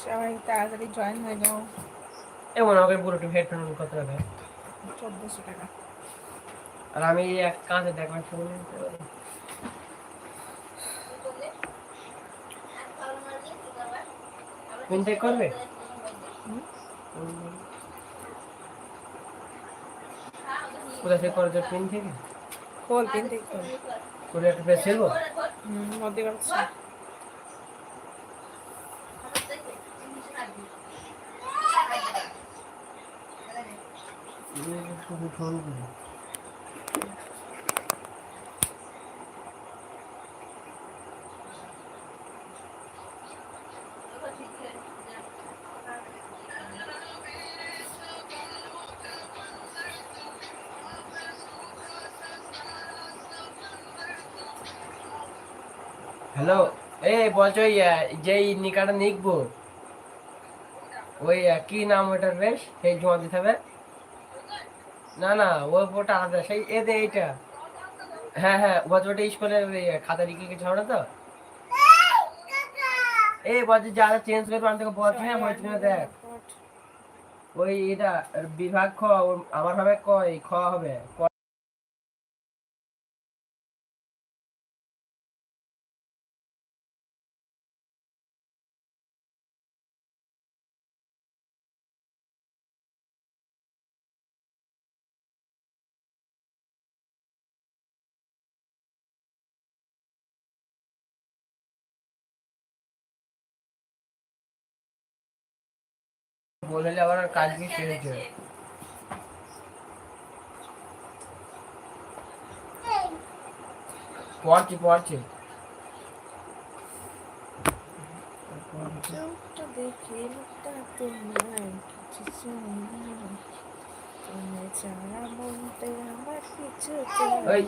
সবাই তাড়াতাড়ি জয়েন হয়ে যাও এমন আমাকে পুরো হেডফোন কত টাকা চোদ্দোশো টাকা। আর আমি এক কাঁচে দেখবার শুনে পিন করবে কোথায় চেক করো পিন থেকে খোল পিন থেকে করে একটা পেজ ছিল হুম করছে ফোন করি হ্যালো, এই বলছো যেই নিকাটা নিকবো, ওই কি নাম ওটার বেশ সেই জমা দিতে হবে। না না আলাদা, সেই এতে এইটা। হ্যাঁ হ্যাঁ ওটা স্কুলের খাতা লিখে হবে না তো? এই বলছে যারা চেঞ্জ করবে, আমি তোকে হ্যাঁ বলছি দেখ। ওই এটা, বিভাগ খ আমার হবে কয় খ হবে। ক বললে আবার কাজ কি শেষ হয়েছে পড়ছি পড়ছি। চোখটা দেখে লোকটা তোমার কিছু চাই না। তুমি ছাড়া বলতে আমার কিছু চাই ওই।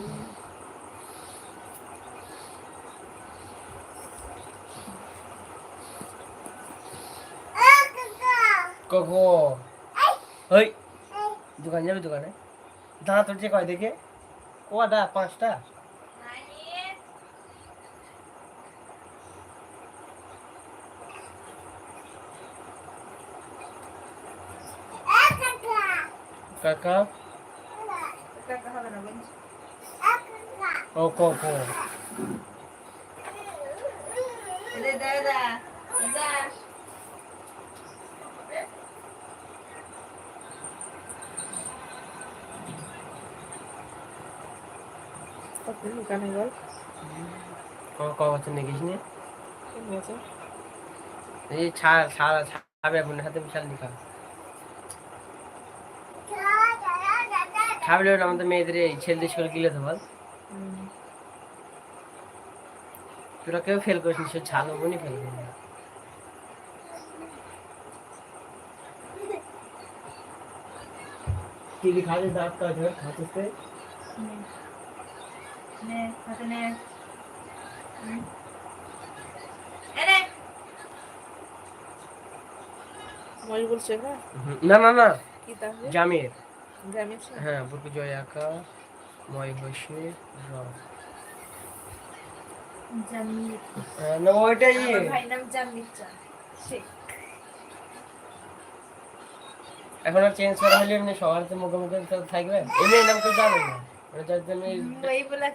কগো ওই দোকান যাবে দোকানে? দাঁড়া তোর যে কয় দেখে। কটা পাঁচটা। কাকা? টাকা হবে না বলছি। ও কো কো আপনি দোকানে বল ক ক নি এই ছাড় ছাড় ছাড়বে বোনের হাতে বিশাল লিখা। ছাড়লে আমাদের মেয়েদের এই ছেলেদের স্কুল গিলে তো বল। তোরা কেউ ফেল করিস নি শুধু ছাড় বোনই ফেল করবি কি খাতে দাঁত কাজ হয় খাতে মই বলছে না না না না। কি তাহলে? জামির। গ্রামের হ্যাঁ বুটু জয় আঁকা ময় হইছে র। জামিল হ্যাঁ, না ওইটাই। ভাই নাম জামিল চা। শেখ এখন আর চেঞ্জ করা হলে এমনি সবার তো মুখে মুখে থাকবে এমনি নাম কেউ জানে না। ওটা যার জন্য এই- এই বলে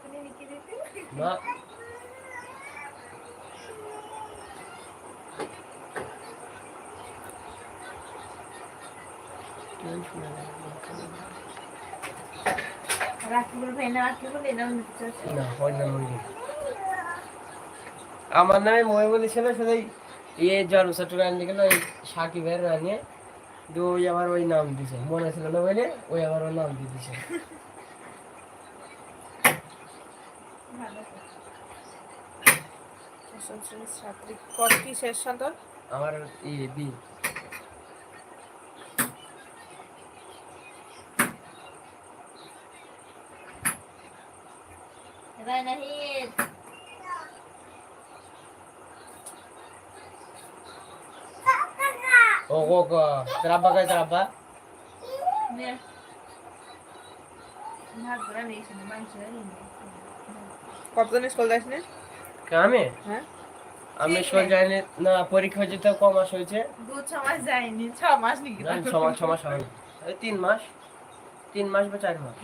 ওই ওই। আমার নামে মই বলেছিল শুধু ইয়ে জন্ম চট্টগ্রাম লিখে ওই সাকিবের রানিয়ে তো ওই আমার ওই নাম দিছে। মনে ছিল না বলে ওই আমার ওর নাম দিয়ে দিছে। ভালো অষ্টম শ্রেণির ছাত্রী কর কি শেষ সন্তান আমার ই বি। এবার নাহিদ ও ও ও তেরা আব্বা কয় তেরা আব্বা? নে। কতদিন স্কুল যাস না আমি? হ্যাঁ। আমি স্কুল যাইনি না পরীক্ষা হয়েছে তো ক মাস হয়েছে? দু ছ মাস যায়নি ছ মাস নাকি? ছ মাস ছ মাস হয়। না। ওই তিন মাস তিন মাস বা চার মাস।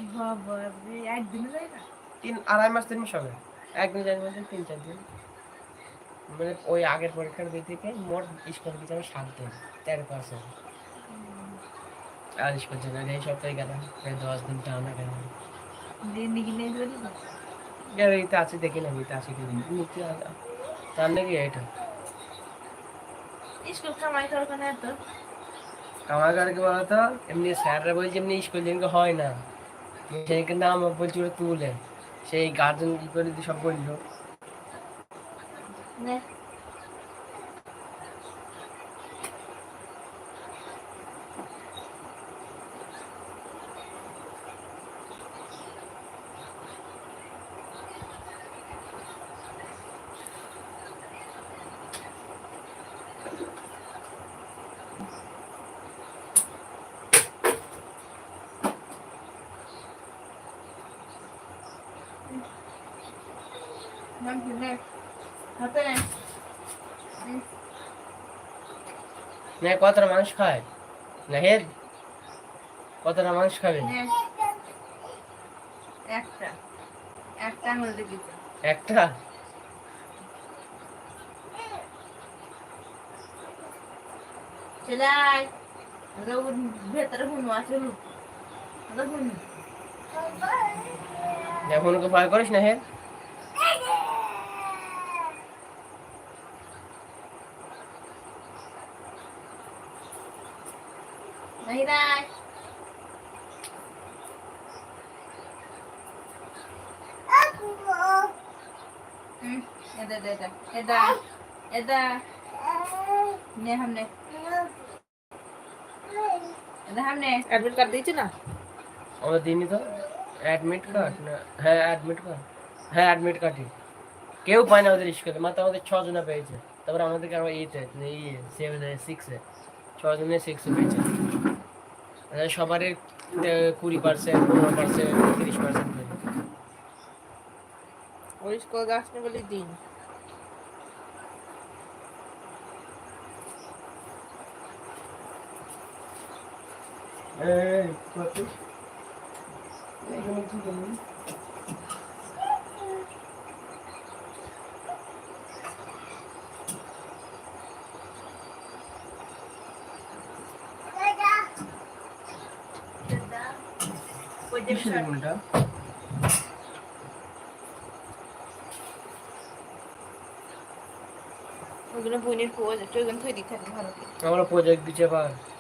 একদিনও যায় না? তিন আড়াই মাস তিন মাস হবে। একদিন চার মাস তিন চার দিন। মানে ওই আগের পরীক্ষার দিক থেকে মোট স্কুল দিতে আমি সাত দিন তেরো পার্সেন্ট আর স্কুল চলে এই সপ্তাহে গেলাম প্রায় দশ দিন টানা গেল দিন দিকে নিয়ে গ্যালারিতে আছে দেখে না নিতে আছে কিনা নিতে তার নাকি এটা? স্কুল কামাই করার কেন এত? আমার কাছে কি বলতো? এমনি স্যাররা বলছে এমনি স্কুল যেদিনকে হয় না। কিন্তু আমার বলছি ওরা তুলে। সেই গার্জেন কি করে সব বলল নে নাম কি নে হাতে নে। কতটা মানুষ খায়? না হেদ কতটা মানুষ খাবে? একটা। একটা আঙুল দিবি একটা? চলে আয়। ভেতরে হুনু আছে হুনু হুনু ভয় করিস না হেদ নাহিদাই এদা এদা এদা এদা নে হামনে এদা হামনে অ্যাডমিট কার্ড দিয়েছি না ও দিনি তো অ্যাডমিট কার্ড না হ্যাঁ অ্যাডমিট কার্ড হ্যাঁ অ্যাডমিট কার্ডই কেউ পায় না আমাদের স্কুলে মাত্র আমাদের ছজনা পেয়েছে তারপরে আমাদেরকে আরও এইতে এই সেভেনে সিক্সে জনে সিক্সে পেয়েছে সবারই আহ, কুড়ি পার্সেন্ট পনেরো পার্সেন্ট তিরিশ পার্সেন্ট ওই গাছ নেই বলে দিন। ওই যে কোনটা ওগুলো বোনের প্রজেক্ট ওইগুলো তৈরি থাকে ভালো করে আমরা প্রজেক্ট দিচ্ছে পার এবারে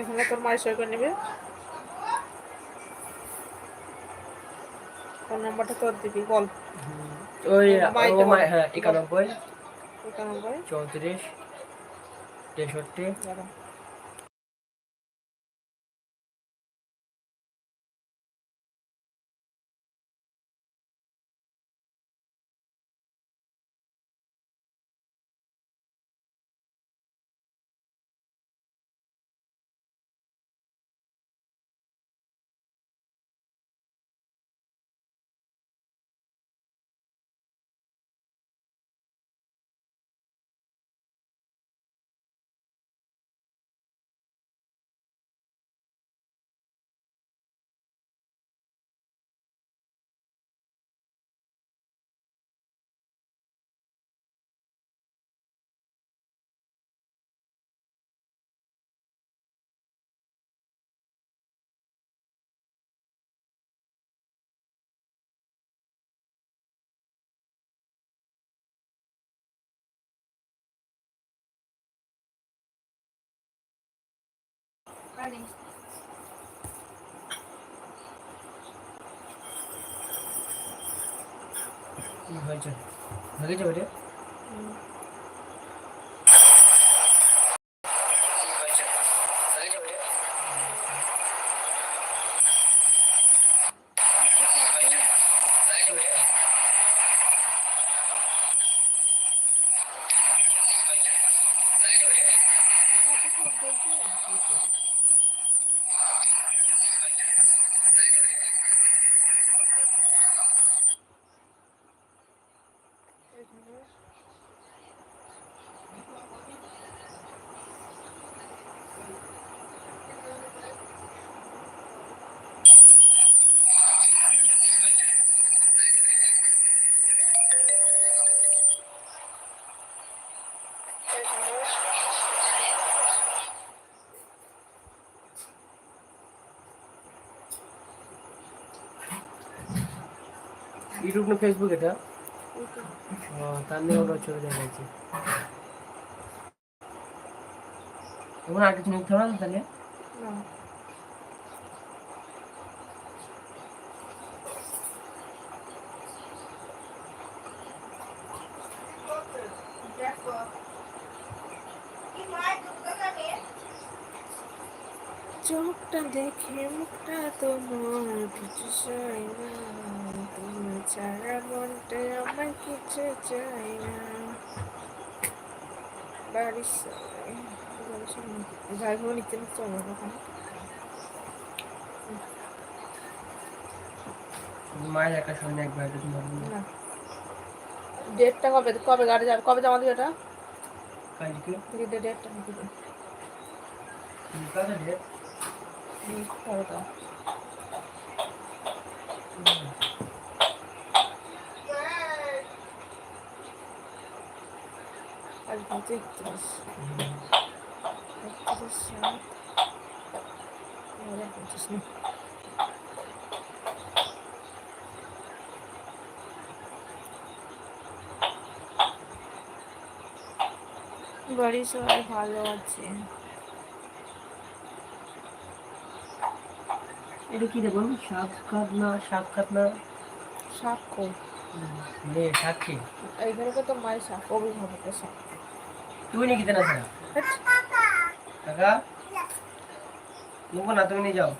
এখানে তোর মায়ের করে নেবে। ফোন নাম্বারটা তোর দিবি ওই বল। হ্যাঁ একানব্বই। একানব্বই। চৌত্রিশ তেষট্টি। হয়েছে? হয়ে গেছে ওটা ইউটিউব না ফেসবুক এটা? ও তার নিয়ে ওটা চলে দেখাচ্ছি তোমার আর কিছু নিতে হবে না তাহলে। চোখটা দেখে মুখটা তো তোমার কিছু চাই না। ছাড়া মনটা আমার কিছু চাই না। বাড়ির সবাই যাই হোক নিতে আমার ওখানে মায়ের একা সঙ্গে একবার না। ডেটটা কবে? কবে গাড়ি যাবে? কবে জমা দিবে এটা কালকে। দিদি ডেটটা কাজে ডেট কবে তো? আজ কিন্তু একত্রিশ একত্রিশ সাত হাজার পঁচিশ না বাড়ির সবাই ভালো আছে এটা কি দেবো সাক্ষাৎ না সাক্ষাৎ না সাক্ষ্য নে সাক্ষী এইখানে তো মায়ের সাক্ষ্য অভিভাবকের সাক্ষ্য তুই নাকি দেনা ছাড়া কাকা নেব না তুমি নিয়ে যাও।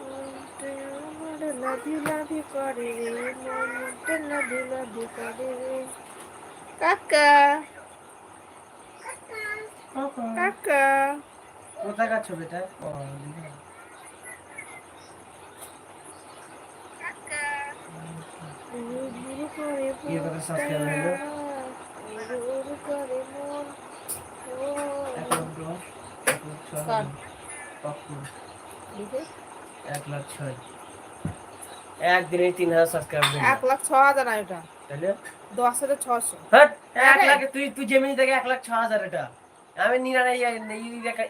মনটা আমার লাভি লাভি করে রে মনটা লাভি লাভি করে রে কাকা। কাকা কোথায় কাজ ছবিটা ও এক লাখ? ছয়। একদিনে তিন হাজার সাবস্ক্রাইব এক লাখ ছ হাজার না এটা? তাহলে? দশ হাজার ছশো এক লাখ তুই তুই জেমিনি থেকে এক লাখ ছ হাজার এটা। আমি নিরানব্বই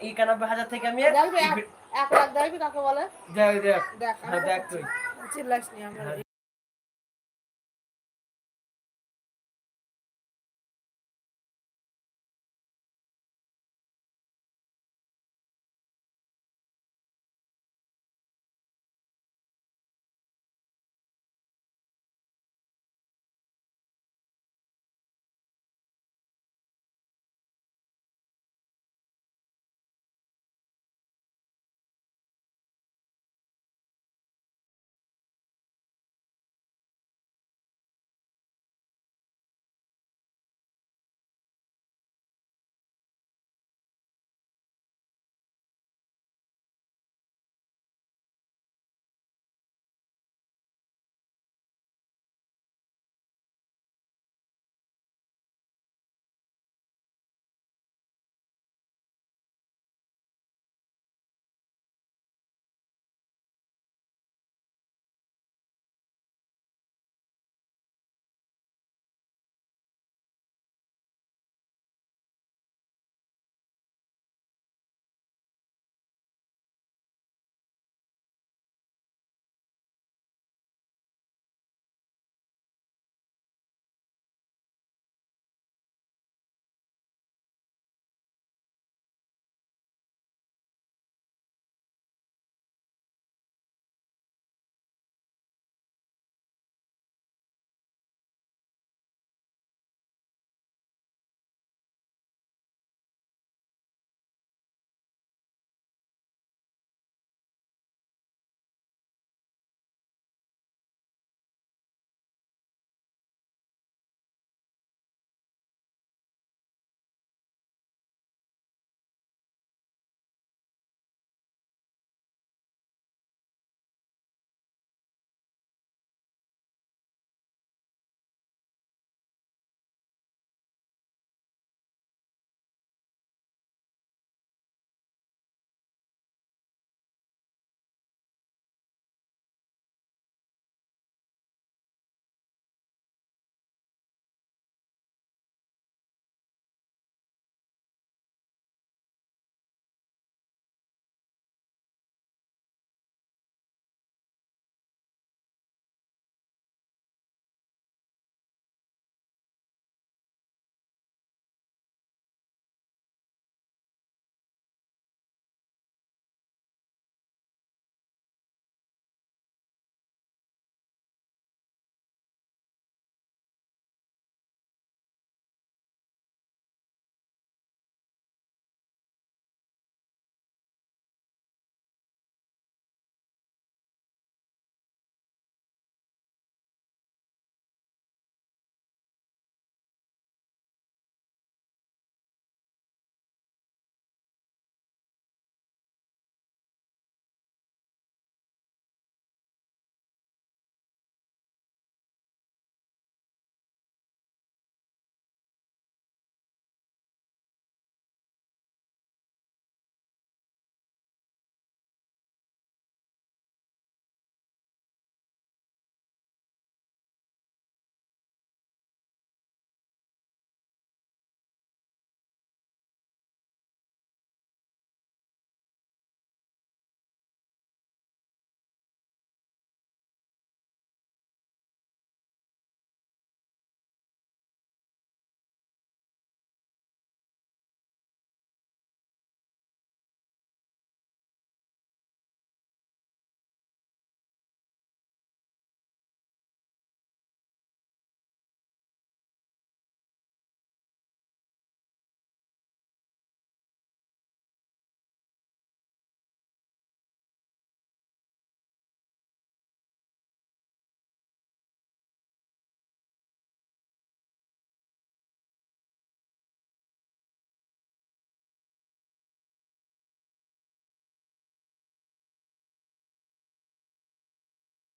একানব্বই হাজার থেকে আমি এক- এক লাখ দেখবি কাকে বলে? দেখ দেখ। দেখ হ্যাঁ তুই। চিল্লাস নি আমরা হ্যাঁ।